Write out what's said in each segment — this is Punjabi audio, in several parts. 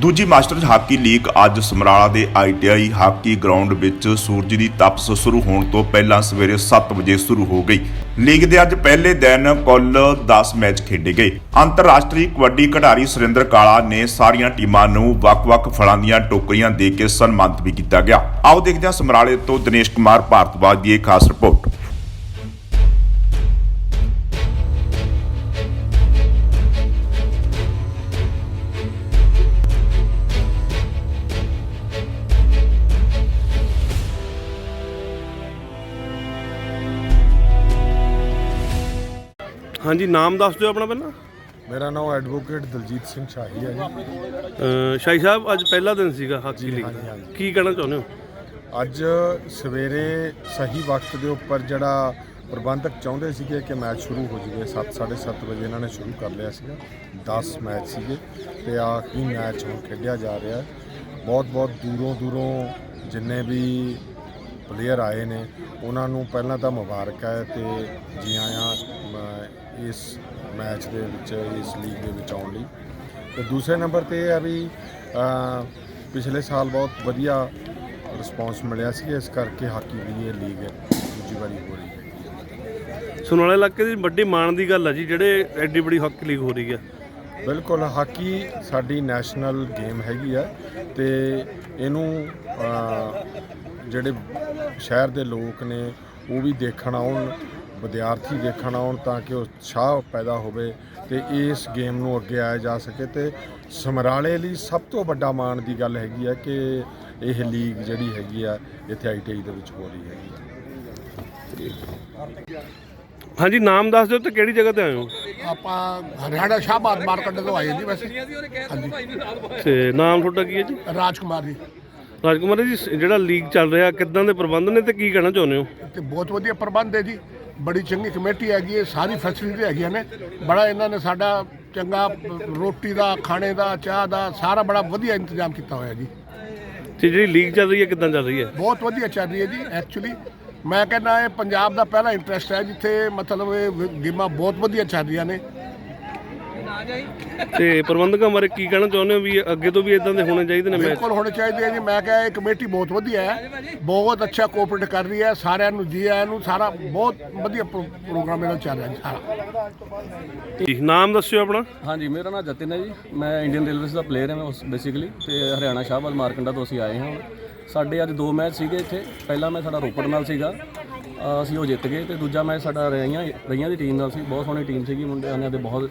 ਦੂਜੀ ਮਾਸਟਰਜ਼ ਹਾਕੀ ਲੀਗ ਅੱਜ ਸਮਰਾਲਾ ਦੇ ਆਈਟੀਆਈ ਹਾਕੀ ਗਰਾਊਂਡ ਵਿੱਚ ਸੂਰਜ ਦੀ ਤਪਸ ਸ਼ੁਰੂ ਹੋਣ ਤੋਂ ਪਹਿਲਾਂ ਸਵੇਰੇ 7 ਵਜੇ ਸ਼ੁਰੂ ਹੋ ਗਈ। ਲੀਗ ਦੇ ਅੱਜ ਪਹਿਲੇ ਦਿਨ ਕੁੱਲ 10 ਮੈਚ ਖੇਡੇ ਗਏ। ਅੰਤਰਰਾਸ਼ਟਰੀ ਕਬੱਡੀ ਖਿਡਾਰੀ ਸੁਰਿੰਦਰ ਕਾਲਾ ਨੇ ਸਾਰੀਆਂ ਟੀਮਾਂ ਨੂੰ ਵੱਖ-ਵੱਖ ਫਲਾਂ ਦੀਆਂ ਟੋਕਰੀਆਂ ਦੇ ਕੇ ਸਨਮਾਨਿਤ ਵੀ ਕੀਤਾ ਗਿਆ। ਆਓ ਦੇਖਦੇ ਹਾਂ ਸਮਰਾਲੇ ਤੋਂ ਦਿਨੇਸ਼ ਕੁਮਾਰ ਭਾਰਤਵਾਜ ਦੀ ਇਹ ਖਾਸ ਰਿਪੋਰਟ। ਹਾਂਜੀ ਨਾਮ ਦੱਸ ਦਿਓ ਆਪਣਾ ਪਹਿਲਾਂ। ਮੇਰਾ ਨਾਮ ਐਡਵੋਕੇਟ ਦਲਜੀਤ ਸਿੰਘ ਸ਼ਾਹੀ ਹੈ ਜੀ। ਅਹ ਸ਼ਾਹੀ ਸਾਹਿਬ ਅੱਜ ਪਹਿਲਾ ਦਿਨ ਸੀਗਾ ਹਾਕੀ ਲੀਗ ਹਾਂਜੀ, ਦਾ ਹਾਂਜੀ। ਕੀ ਕਹਿਣਾ ਚਾਹੁੰਦੇ ਹੋ? ਅੱਜ ਸਵੇਰੇ ਸਹੀ ਵਕਤ ਦੇ ਉੱਪਰ ਜਿਹੜਾ ਪ੍ਰਬੰਧਕ ਚਾਹੁੰਦੇ ਸੀਗੇ ਕਿ ਮੈਚ ਸ਼ੁਰੂ ਹੋ ਜਾਵੇ 7:30 ਵਜੇ ਇਹਨਾਂ ਨੇ ਸ਼ੁਰੂ ਕਰ ਲਿਆ ਸੀਗਾ 10 ਮੈਚ ਸੀਗੇ ਤੇ ਆਖਰੀ ਮੈਚ ਹੁਣ ਖੇਡਿਆ ਜਾ ਰਿਹਾ ਹੈ। ਬਹੁਤ ਬਹੁਤ ਦੂਰੋਂ ਦੂਰੋਂ ਜਿੰਨੇ ਵੀ ਪਲੇਅਰ ਆਏ ਨੇ ਉਹਨਾਂ ਨੂੰ ਪਹਿਲਾਂ ਤਾਂ ਮੁਬਾਰਕ ਹੈ ਤੇ ਜੀ ਆਇਆਂ ਅਮ, ਇਸ ਮੈਚ ਦੇ ਵਿੱਚ ਇਸ ਲੀਗ ਦੇ ਵਿੱਚ ਆਉਣ ਲਈ। ਤੇ ਦੂਸਰੇ ਨੰਬਰ ਤੇ ਇਹ ਹੈ ਵੀ ਪਿਛਲੇ ਸਾਲ ਬਹੁਤ ਵਧੀਆ ਰਿਸਪੌਂਸ ਮਿਲਿਆ ਸੀ ਇਸ ਕਰਕੇ ਹਾਕੀ ਦੀ ਇਹ ਲੀਗ ਦੂਜੀ ਵਾਰੀ ਹੋ ਰਹੀ ਹੈ। ਸੁਨਾਲੇ ਇਲਾਕੇ ਦੀ ਵੱਡੀ ਮਾਣ ਦੀ ਗੱਲ ਆ ਜੀ ਜਿਹੜੇ ਐਡੀ ਬੜੀ ਹਾਕੀ ਲੀਗ ਹੋ ਰਹੀ ਹੈ ਬਿਲਕੁਲ ਹਾਕੀ ਸਾਡੀ ਨੈਸ਼ਨਲ ਗੇਮ ਹੈਗੀ ਆ ਤੇ ਇਹਨੂੰ ਜਿਹੜੇ ਸ਼ਹਿਰ ਦੇ ਲੋਕ ਨੇ ਉਹ ਵੀ ਦੇਖਣ ਆਉਣ ਵਿਦਿਆਰਥੀ ਦੇਖਣ ਆਉਣ ਤਾਂ ਕਿ ਉਤਸ਼ਾਹ ਪੈਦਾ ਹੋਵੇ ਤੇ ਇਸ ਗੇਮ ਨੂੰ ਅੱਗੇ ਆਇਆ ਜਾ ਸਕੇ ਤੇ ਸਮਰਾਲੇ ਲਈ ਸਭ ਤੋਂ ਵੱਡਾ ਮਾਣ ਦੀ ਗੱਲ ਹੈਗੀ ਆ ਕਿ ਇਹ ਲੀਗ ਜਿਹੜੀ ਹੈਗੀ ਆ ਇੱਥੇ ਆਈਟੀਆਈ ਦੇ ਵਿੱਚ ਹੋ ਰਹੀ ਹੈਗੀ ਹਾਂਜੀ ਨਾਮ ਦੱਸ ਦਿਓ ਤੇ ਕਿਹੜੀ ਜਗ੍ਹਾ ਤੇ ਆਏ ਹੋ? ਆਪਾਂ ਹਰਿਆਣਾ ਸ਼ਾਹਬਾਦ ਮਾਰਕੀਟ ਤੋਂ ਆਏ ਜੀ ਵੈਸੇ। ਹਾਂਜੀ। ਤੇ ਨਾਮ ਤੁਹਾਡਾ ਕੀ ਹੈ ਜੀ? ਰਾਜਕੁਮਾਰ ਜੀ। ਰਾਜਕੁਮਾਰ ਜੀ ਜਿਹੜਾ ਲੀਗ ਚੱਲ ਰਿਹਾ ਕਿੱਦਾਂ ਦੇ ਪ੍ਰਬੰਧ ਨੇ ਤੇ ਕੀ ਕਹਿਣਾ ਚਾਹੁੰਦੇ ਹੋ? ਤੇ ਬਹੁਤ ਵਧੀਆ ਪ੍ਰਬੰਧ ਹੈ ਜੀ। ਬੜੀ ਚੰਗੀ ਕਮੇਟੀ ਹੈਗੀ ਹੈ ਸਾਰੀ ਫੈਸਿਲਿਟੀ ਹੈਗੀਆਂ ਨੇ। ਬੜਾ ਇਹਨਾਂ ਨੇ ਸਾਡਾ ਚੰਗਾ ਰੋਟੀ ਦਾ ਖਾਣੇ ਦਾ ਚਾਹ ਦਾ ਸਾਰਾ ਬੜਾ ਵਧੀਆ ਇੰਤਜ਼ਾਮ ਕੀਤਾ ਹੋਇਆ ਜੀ। ਤੇ ਜਿਹੜੀ ਲੀਗ ਚੱਲ ਰਹੀ ਹੈ ਕਿੱਦਾਂ ਚੱਲ ਰਹੀ ਹੈ? ਬਹੁਤ ਵਧੀਆ ਚੱਲ ਰਹੀ ਹੈ ਜੀ ਐਕਚੁਅਲੀ ਮੈਂ ਕਹਿੰਦਾ ਇਹ ਪੰਜਾਬ ਦਾ ਪਹਿਲਾ ਇੰਟਰਸਟ ਹੈ ਜਿੱਥੇ ਮਤਲਬ ਇਹ ਗੇਮਾਂ ਬਹੁਤ ਵਧੀਆ ਚੱਲ ਰਹੀਆਂ ਨੇ। ਤੇ ਪ੍ਰਬੰਧਕਾਂ ਬਾਰੇ ਕੀ ਕਹਿਣਾ ਚਾਹੁੰਦੇ ਹੋ ਵੀ ਅੱਗੇ ਤੋਂ ਵੀ ਇਦਾਂ ਦੇ ਹੋਣੇ ਚਾਹੀਦੇ ਨੇ ਮੈਚ ਬਿਲਕੁਲ ਹੋਣੇ ਚਾਹੀਦੇ ਆ ਜੀ। ਮੈਂ ਕਿਹਾ ਇਹ ਕਮੇਟੀ ਬਹੁਤ ਵਧੀਆ ਹੈ। ਬਹੁਤ ਅੱਛਾ ਕੋਆਪਰੇਟ ਕਰ ਰਹੀ ਹੈ। ਸਾਰਿਆਂ ਨੂੰ ਜੀ ਆਇਆਂ ਨੂੰ ਸਾਰਾ ਬਹੁਤ ਵਧੀਆ ਪ੍ਰੋ- ਪ੍ਰੋਗਰਾਮ ਇਹਦਾ ਚੱਲ ਰਿਹਾ ਜੀ ਸਾਰਾ। ਜੀ ਨਾਮ ਦੱਸਿਓ ਆਪਣਾ। ਹਾਂਜੀ ਮੇਰਾ ਨਾਮ ਜਤਿਨ ਹੈ ਜੀ। ਮੈਂ ਇੰਡੀਅਨ ਰੇਲਵੇਜ਼ ਦਾ ਪਲੇਅਰ ਹਾਂ ਮੈਂ ਉਸ ਬੇਸਿਕਲੀ ਤੇ ਹਰਿਆਣਾ ਸ਼ਾਹਬਾਦ ਮਾਰਕੰਡਾ ਤੋਂ ਅਸੀਂ ਆਏ ਹਾਂ ਸਾਡੇ ਅੱਜ ਦੋ ਮੈਚ ਸੀਗੇ ਇੱਥੇ। ਪਹਿਲਾ ਮੈਚ ਸਾਡਾ ਰੋਪੜ ਨਾਲ ਸੀਗਾ। ਅ, ਅਸੀਂ ਉਹ ਜਿੱਤ ਗਏ ਤੇ ਦੂਜਾ ਮੈਚ ਸਾਡਾ ਰਈਆਂ ਰਈਆਂ ਦੀ ਟੀਮ ਨਾਲ ਸੀ ਬਹੁਤ ਸੋਹਣੀ ਟੀਮ ਸੀਗੀ ਮੁੰਡਿਆਂ ਨੇ ਦੇ ਬਹੁਤ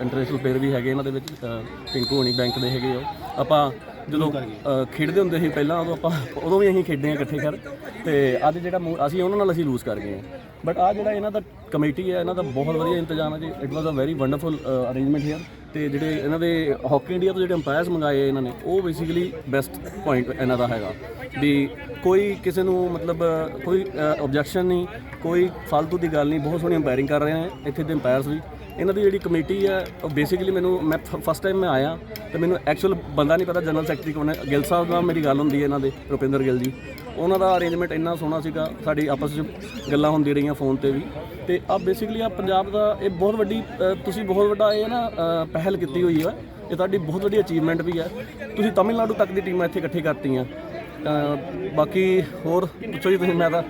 ਇੰਟਰਨੈਸ਼ਨਲ ਪਲੇਅਰ ਵੀ ਹੈਗੇ ਇਹਨਾਂ ਦੇ ਵਿੱਚ ਅ, ਪਿੰਕੂ ਹੋਣੀ ਬੈਂਕ ਦੇ ਹੈਗੇ ਉਹ। ਆਪਾਂ ਜਦੋਂ ਅ, ਖੇਡਦੇ ਹੁੰਦੇ ਸੀ ਪਹਿਲਾਂ ਉਦੋਂ ਆਪਾਂ ਉਦੋਂ ਵੀ ਅਸੀਂ ਖੇਡੇ ਆ ਇਕੱਠੇ ਕਰ ਤੇ ਅੱਜ ਜਿਹੜਾ ਮੂ- ਅਸੀਂ ਉਹਨਾਂ ਨਾਲ ਅਸੀਂ ਲੂਜ਼ ਕਰ ਗਏ ਬਟ ਆ ਜਿਹੜਾ ਇਹਨਾਂ ਦਾ ਕਮੇਟੀ ਹੈ ਇਹਨਾਂ ਦਾ ਬਹੁਤ ਵਧੀਆ ਇੰਤਜ਼ਾਮ ਹੈ ਜੀ। It was a very wonderful arrangement here ਤੇ ਜਿਹੜੇ ਇਹਨਾਂ ਦੇ ਹਾਕੀ ਇੰਡੀਆ ਤੋਂ ਜਿਹੜੇ ਅੰਪਾਇਰਸ ਮੰਗਾਏ ਇਹਨਾਂ ਨੇ ਉਹ ਬੇਸਿਕਲੀ ਬੈਸਟ ਪੁਆਇੰਟ ਇਹਨਾਂ ਦਾ ਹੈਗਾ। ਵੀ ਕੋਈ ਕਿਸੇ ਨੂੰ ਮਤਲਬ ਅ, ਕੋਈ ਆਬਜੈਕਸ਼ਨ ਨਹੀਂ ਕੋਈ ਫालतू ਦੀ ਗੱਲ ਨਹੀਂ ਬਹੁਤ ਸੋਹਣੀ ਅੰਪਾਇਰਿੰਗ ਕਰ ਰਹੇ ਨੇ ਇੱਥੇ ਦੇ ਅੰਪਾਇਰਸ ਵੀ। ਇਹਨਾਂ ਦੀ ਜਿਹੜੀ ਕਮੇਟੀ ਹੈ ਉਹ ਬੇਸਿਕਲੀ ਮੈਨੂੰ, ਮੈਂ ਫਸਟ ਟਾਈਮ ਮੈਂ ਆਇਆ, ਤੇ ਮੈਨੂੰ ਐਕਚੁਅਲ ਬੰਦਾ ਨਹੀਂ ਪਤਾ ਜਨਰਲ ਸੈਕਟਰੀ ਕੌਣ ਹੈ। ਗਿੱਲ ਸਾਹਿਬ ਨਾਲ ਮੇਰੀ ਗੱਲ ਹੁੰਦੀ ਹੈ ਇਹਨਾਂ ਦੇ, ਰੁਪਿੰਦਰ ਗਿੱਲ ਜੀ। ਉਹਨਾਂ ਦਾ ਅਰੇਂਜਮੈਂਟ ਇੰਨਾ ਸੋਹਣਾ ਸੀਗਾ, ਸਾਡੀ ਆਪਸ ਵਿੱਚ ਗੱਲਾਂ ਹੁੰਦੀ ਰਹੀਆਂ ਫੋਨ ਤੇ ਵੀ। ਤੇ ਆ ਬੇਸਿਕਲੀ ਆ ਪੰਜਾਬ ਦਾ, ਇਹ ਬਹੁਤ ਵੱਡੀ ਤੁਸੀਂ ਬਹੁਤ ਵੱਡਾ ਇਹ ਨਾ ਪਹਿਲ ਕੀਤੀ ਹੋਈ ਹੈ ਇਹ ਤੁਹਾਡੀ ਬਹੁਤ ਵੱਡੀ ਅਚੀਵਮੈਂਟ ਵੀ ਹੈ ਤੁਸੀਂ ਤਾਮਿਲਨਾਡੂ ਤੱਕ ਦੀ ਟੀਮਾਂ ਇੱਥੇ ਇਕੱਠੀ ਕਰਤੀਆਂ। ਬਾਕੀ ਹੋਰ ਪੁੱਛੋ ਜੀ ਤੁਸੀਂ, ਮੈਂ ਤਾਂ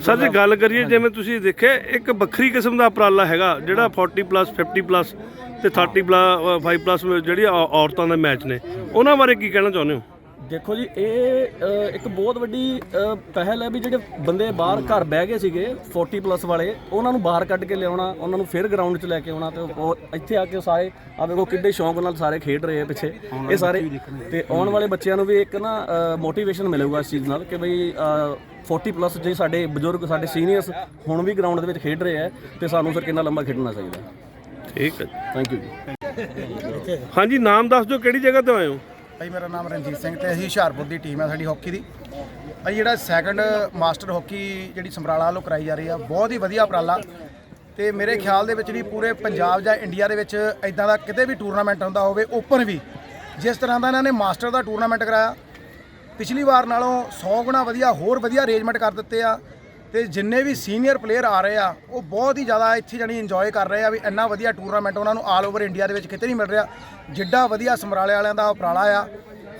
ਸਰ ਜੇ ਗੱਲ ਕਰੀਏ ਜਿਵੇਂ ਤੁਸੀਂ ਦੇਖਿਆ ਇੱਕ ਵੱਖਰੀ ਕਿਸਮ ਦਾ ਉਪਰਾਲਾ ਹੈਗਾ ਜਿਹੜਾ 40 ਪਲੱਸ 50 ਪਲੱਸ ਤੇ 30 ਪਲੱਸ 5 ਪਲੱਸ ਜਿਹੜੀ ਔਰਤਾਂ ਦੇ ਮੈਚ ਨੇ। ਉਹਨਾਂ ਬਾਰੇ ਕੀ ਕਹਿਣਾ ਚਾਹੁੰਦੇ ਹੋ? ਦੇਖੋ ਜੀ ਇਹ ਅ, ਇੱਕ ਬਹੁਤ ਵੱਡੀ ਅ, ਪਹਿਲ ਹੈ ਵੀ ਜਿਹੜੇ ਬੰਦੇ ਬਾਹਰ ਘਰ ਬਹਿ ਗਏ ਸੀਗੇ 40 ਪਲੱਸ ਵਾਲੇ ਉਹਨਾਂ ਨੂੰ ਬਾਹਰ ਕੱਢ ਕੇ ਲਿਆਉਣਾ ਉਹਨਾਂ ਨੂੰ ਫਿਰ ਗਰਾਊਂਡ 'ਚ ਲੈ ਕੇ ਆਉਣਾ ਤੇ ਉਹ ਇੱਥੇ ਆ ਕੇ ਸਾਰੇ ਆ ਵੇਖੋ ਕਿੱਡੇ ਸ਼ੌਂਕ ਨਾਲ ਸਾਰੇ ਖੇਡ ਰਹੇ ਆ ਪਿੱਛੇ ਇਹ ਸਾਰੇ ਤੇ ਆਉਣ ਵਾਲੇ ਬੱਚਿਆਂ ਨੂੰ ਵੀ ਇੱਕ ਨਾ ਮੋਟੀਵੇਸ਼ਨ ਮਿਲੇਗਾ ਇਸ ਚੀਜ਼ ਨਾਲ ਕਿ ਬਈ ਅ, 40 ਪਲੱਸ ਜੇ ਸਾਡੇ ਬਜ਼ੁਰਗ ਸਾਡੇ ਸੀਨੀਅਰਸ ਹੁਣ ਵੀ ਗਰਾਊਂਡ ਦੇ ਵਿੱਚ ਖੇਡ ਰਹੇ ਆ ਤੇ ਸਾਨੂੰ ਫਿਰ ਕਿੰਨਾ ਲੰਬਾ ਖੇਡਣਾ ਚਾਹੀਦਾ। ਠੀਕ ਹੈ। ਥੈਂਕ ਯੂ ਜੀ। ਹਾਂਜੀ ਨਾਮ ਦੱਸ ਦਿਓ ਕਿਹੜੀ ਜਗ੍ਹਾ ਤੋਂ ਆਏ ਹੋ? ਭਾਈ, ਮੇਰਾ ਨਾਮ ਰਣਜੀਤ ਸਿੰਘ ਤੇ ਅਸੀਂ ਹੁਸ਼ਿਆਰਪੁਰ ਦੀ ਟੀਮ ਹੈ ਸਾਡੀ ਹਾਕੀ ਦੀ। ਭਾਈ, ਜਿਹੜਾ ਸੈਕੰਡ ਮਾਸਟਰ ਹਾਕੀ ਜਿਹੜੀ ਸਮਰਾਲਾ ਵੱਲੋਂ ਕਰਾਈ ਜਾ ਰਹੀ ਆ, ਬਹੁਤ ਹੀ ਵਧੀਆ ਉਪਰਾਲਾ। ਤੇ ਮੇਰੇ ਖਿਆਲ ਦੇ ਵਿੱਚ ਵੀ ਪੂਰੇ ਪੰਜਾਬ ਜਾਂ ਇੰਡੀਆ ਦੇ ਵਿੱਚ ਇਦਾਂ ਦਾ ਕਿਤੇ ਵੀ ਟੂਰਨਾਮੈਂਟ ਹੁੰਦਾ ਹੋਵੇ ਓਪਨ ਵੀ। ਜਿਸ ਤਰ੍ਹਾਂ ਦਾ ਇਹਨਾਂ ਨੇ ਮਾਸਟਰ ਦਾ ਟੂਰਨਾਮੈਂਟ ਕਰਾਇਆ, ਪਿਛਲੀ ਵਾਰ ਨਾਲੋਂ 100 ਗੁਣਾ ਵਧੀਆ, ਹੋਰ ਵਧੀਆ ਅਰੇਂਜਮੈਂਟ ਕਰ ਦਿੱਤੇ ਆ। ਤੇ ਜਿੰਨੇ ਵੀ ਸੀਨੀਅਰ ਪਲੇਅਰ ਆ ਰਹੇ ਆ ਉਹ ਬਹੁਤ ਹੀ ਜ਼ਿਆਦਾ ਇੱਥੇ ਜਾਣੀ ਇੰਜੋਏ ਕਰ ਰਹੇ ਆ ਵੀ ਇੰਨਾ ਵਧੀਆ ਟੂਰਨਾਮੈਂਟ ਉਹਨਾਂ ਨੂੰ ਆਲ ਓਵਰ ਇੰਡੀਆ ਦੇ ਵਿੱਚ ਕਿਤੇ ਨਹੀਂ ਮਿਲ ਰਿਹਾ। ਜਿੱਡਾ ਵਧੀਆ ਸਮਰਾਲੇ ਵਾਲਿਆਂ ਦਾ ਉਪਰਾਲਾ ਆ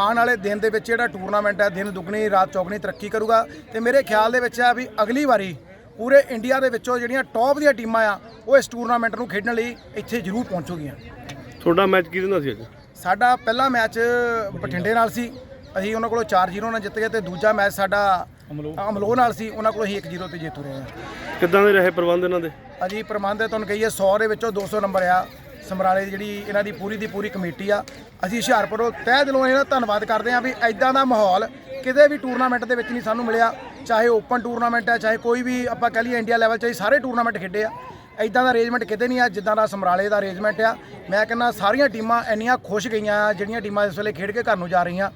ਆਉਣ ਵਾਲੇ ਦਿਨ ਦੇ ਵਿੱਚ ਜਿਹੜਾ ਟੂਰਨਾਮੈਂਟ ਹੈ ਦਿਨ ਦੁੱਗਣੀ ਰਾਤ ਚੌਗਣੀ ਤਰੱਕੀ ਕਰੂਗਾ। ਤੇ ਮੇਰੇ ਖਿਆਲ ਦੇ ਵਿੱਚ ਆ ਵੀ ਅਗਲੀ ਵਾਰੀ ਪੂਰੇ ਇੰਡੀਆ ਦੇ ਵਿੱਚੋਂ ਜਿਹੜੀਆਂ ਟੌਪ ਦੀਆਂ ਟੀਮਾਂ ਆ ਉਹ ਇਸ ਟੂਰਨਾਮੈਂਟ ਨੂੰ ਖੇਡਣ ਲਈ ਇੱਥੇ ਜ਼ਰੂਰ ਪਹੁੰਚੂਗੀਆਂ। ਤੁਹਾਡਾ ਮੈਚ ਕਿਹਦੇ ਨਾਲ ਸੀ ਅੱਜ? ਸਾਡਾ ਪਹਿਲਾ ਮੈਚ ਬਠਿੰਡੇ ਨਾਲ ਸੀ। ਅਸੀਂ ਉਹਨਾਂ ਕੋਲੋਂ 4-0 ਨਾਲ ਜਿੱਤ ਗਏ ਤੇ ਦੂਜਾ ਮੈਚ ਸਾਡਾ ਅਮਲੋ ਨਾਲ ਸੀ ਉਹਨਾਂ ਕੋਲੋਂ ਅਸੀਂ 1-0 ਤੇ ਜਿੱਤ ਰਹੇ ਹਾਂ। ਕਿੱਦਾਂ ਦੇ ਰਹੇ ਪ੍ਰਬੰਧ ਇਹਨਾਂ ਦੇ? ਅਜੀ ਪ੍ਰਬੰਧ ਤੁਹਾਨੂੰ ਕਹੀਏ 100 ਦੇ ਵਿੱਚੋਂ 200 ਨੰਬਰ ਆ। ਸਮਰਾਲੇ ਦੀ ਜਿਹੜੀ ਇਹਨਾਂ ਦੀ ਪੂਰੀ ਦੀ ਪੂਰੀ ਕਮੇਟੀ ਆ। ਅਸੀਂ ਹੁਸ਼ਿਆਰਪੁਰੋਂ ਤਹਿ ਦਿਲੋਂ ਇਹਨਾਂ ਦਾ ਧੰਨਵਾਦ ਕਰਦੇ ਹਾਂ ਵੀ ਐਦਾਂ ਦਾ ਮਾਹੌਲ ਕਿਤੇ ਵੀ ਟੂਰਨਾਮੈਂਟ ਦੇ ਵਿੱਚ ਨਹੀਂ ਸਾਨੂੰ ਮਿਲਿਆ। ਚਾਹੇ ਓਪਨ ਟੂਰਨਾਮੈਂਟ ਹੈ ਚਾਹੇ ਕੋਈ ਵੀ ਆਪਾਂ ਕਹ ਲਈਏ ਇੰਡੀਆ ਲੈਵਲ 'ਚ ਅਸੀਂ ਸਾਰੇ ਟੂਰਨਾਮੈਂਟ ਖੇਡੇ ਆ। ਐਦਾਂ ਦਾ ਅਰੇਂਜਮੈਂਟ ਕਿਤੇ ਨਹੀਂ ਆ ਜਿੱਦਾਂ ਦਾ ਸਮਰਾਲੇ ਦਾ ਅਰੇਂਜਮੈਂਟ ਆ। ਮੈਂ ਕਹਿੰਦਾ ਸਾਰੀਆਂ ਟੀਮਾਂ ਇੰਨੀਆਂ ਖੁਸ਼ ਗਈਆਂ ਆ ਜਿਹੜੀਆਂ ਟੀਮਾਂ ਇਸ ਵੇਲੇ ਖੇਡ ਕੇ ਘਰ ਨੂੰ ਜਾ ਰਹੀਆਂ।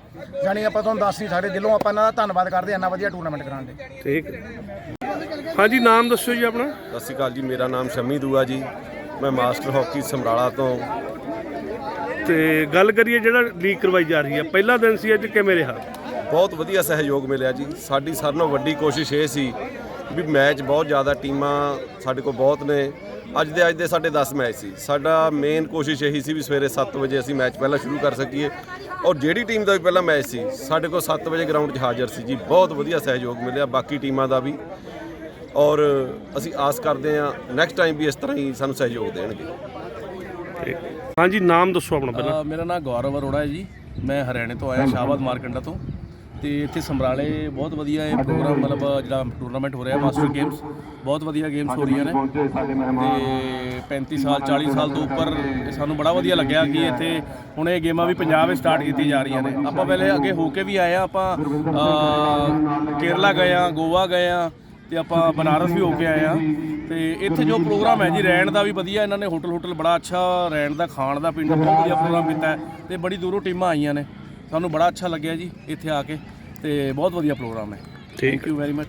ਜਾਣੀ ਆਪਾਂ ਤੁਹਾਨੂੰ ਦੱਸ ਨਹੀਂ ਸਕਦੇ ਦਿਲੋਂ ਆਪਾਂ ਇਹਨਾਂ ਦਾ ਧੰਨਵਾਦ ਕਰਦੇ ਹਾਂ ਇੰਨਾ ਵਧੀਆ ਟੂਰਨਾਮੈਂਟ ਕਰਾਉਣ ਦੇ। ਠੀਕ। ਹਾਂਜੀ ਨਾਮ ਦੱਸਿਓ ਜੀ ਆਪਣਾ। ਸਤਿ ਸ਼੍ਰੀ ਅਕਾਲ ਜੀ ਮੇਰਾ ਨਾਮ ਸ਼ਮੀ ਦੂਆ ਜੀ। ਮੈਂ ਮਾਸਟਰ ਹਾਕੀ ਸਮਰਾਲਾ ਤੋਂ। ਤੇ ਗੱਲ ਕਰੀਏ ਜਿਹੜਾ ਲੀਗ ਕਰਵਾਈ ਜਾ ਰਹੀ ਹੈ ਪਹਿਲਾ ਦਿਨ ਸੀ ਅੱਜ ਕਿਵੇਂ ਰਿਹਾ? ਬਹੁਤ ਵਧੀਆ ਸਹਿਯੋਗ ਮਿਲਿਆ ਜੀ। ਸਾਡੀ ਸਾਰਿਆਂ ਨਾਲੋਂ ਵੱਡੀ ਕੋਸ਼ਿਸ਼ ਇਹ ਸੀ ਵੀ ਮੈਚ ਬਹੁਤ ਜ਼ਿਆਦਾ ਟੀਮਾਂ ਸਾਡੇ ਕੋਲ ਬਹੁਤ ਨੇ। ਅੱਜ ਦੇ ਅੱਜ ਦੇ ਸਾਡੇ 10 ਮੈਚ ਸੀ। ਸਾਡਾ ਮੇਨ ਕੋਸ਼ਿਸ਼ ਇਹੀ ਸੀ ਵੀ ਸਵੇਰੇ 7 ਵਜੇ ਅਸੀਂ ਮੈਚ ਪਹਿਲਾਂ ਸ਼ੁਰੂ ਕਰ ਸਕੀਏ। ਔਰ ਜਿਹੜੀ ਟੀਮ ਦਾ ਵੀ ਪਹਿਲਾ ਮੈਚ ਸੀ ਸਾਡੇ ਕੋਲ 7 ਵਜੇ ਗਰਾਊਂਡ 'ਚ ਹਾਜ਼ਰ ਸੀ ਜੀ। ਬਹੁਤ ਵਧੀਆ ਸਹਿਯੋਗ ਮਿਲਿਆ ਬਾਕੀ ਟੀਮਾਂ ਦਾ ਵੀ। ਔਰ ਅਸੀਂ ਆਸ ਕਰਦੇ ਹਾਂ ਨੈਕਸਟ ਟਾਈਮ ਵੀ ਇਸ ਤਰ੍ਹਾਂ ਹੀ ਸਾਨੂੰ ਸਹਿਯੋਗ ਦੇਣਗੇ। ਹਾਂਜੀ ਨਾਮ ਦੱਸੋ ਆਪਣਾ ਪਹਿਲਾਂ। ਮੇਰਾ ਨਾਮ ਗੌਰਵ ਅਰੋੜਾ ਹੈ ਜੀ। ਮੈਂ ਹਰਿਆਣੇ ਤੋਂ ਆਇਆ ਸ਼ਾਹਬਾਦ ਮਾਰਕੰਡਾ ਤੋਂ। ਤੇ ਇੱਥੇ ਸਮਰਾਲੇ ਬਹੁਤ ਵਧੀਆ ਇਹ ਪ੍ਰੋਗਰਾਮ, ਮਤਲਬ ਜਿਹੜਾ ਟੂਰਨਾਮੈਂਟ ਹੋ ਰਿਹਾ ਮਾਸਟਰ ਗੇਮਸ ਬਹੁਤ ਵਧੀਆ ਗੇਮਸ ਹੋ ਰਹੀਆਂ ਨੇ। ਤੇ 35 ਸਾਲ 40 ਸਾਲ ਤੋਂ ਉੱਪਰ ਸਾਨੂੰ ਬੜਾ ਵਧੀਆ ਲੱਗਿਆ ਕਿ ਇੱਥੇ ਹੁਣ ਇਹ ਗੇਮਾਂ ਵੀ ਪੰਜਾਬ ਵਿੱਚ ਸਟਾਰਟ ਕੀਤੀ ਜਾ ਰਹੀਆਂ ਨੇ। ਆਪਾਂ ਪਹਿਲੇ ਅੱਗੇ ਹੋ ਕੇ ਵੀ ਆਏ ਆ ਆਪਾਂ ਕੇਰਲਾ ਗਏ ਆ ਗੋਆ ਗਏ ਆ ਤੇ ਆਪਾਂ ਬਨਾਰਸ ਵੀ ਹੋ ਕੇ ਆਏ ਆ ਤੇ ਇੱਥੇ ਜੋ ਪ੍ਰੋਗਰਾਮ ਹੈ ਜੀ, ਰਹਿਣ ਦਾ ਵੀ ਵਧੀਆ, ਇਹਨਾਂ ਨੇ ਹੋਟਲ ਹੋਟਲ ਬੜਾ ਅੱਛਾ ਰਹਿਣ ਦਾ, ਖਾਣ ਦਾ ਪੀਣ ਦਾ ਬਹੁਤ ਵਧੀਆ ਪ੍ਰੋਗਰਾਮ ਕੀਤਾ ਹੈ, ਤੇ ਬੜੀ ਦੂਰੋਂ ਟੀਮਾਂ ਆਈਆਂ ਨੇ। ਸਾਨੂੰ ਬੜਾ ਅੱਛਾ ਲੱਗਿਆ ਜੀ, ਇੱਥੇ ਆ ਕੇ। ਤੇ ਬਹੁਤ ਵਧੀਆ ਪ੍ਰੋਗਰਾਮ ਹੈ। Thank you very much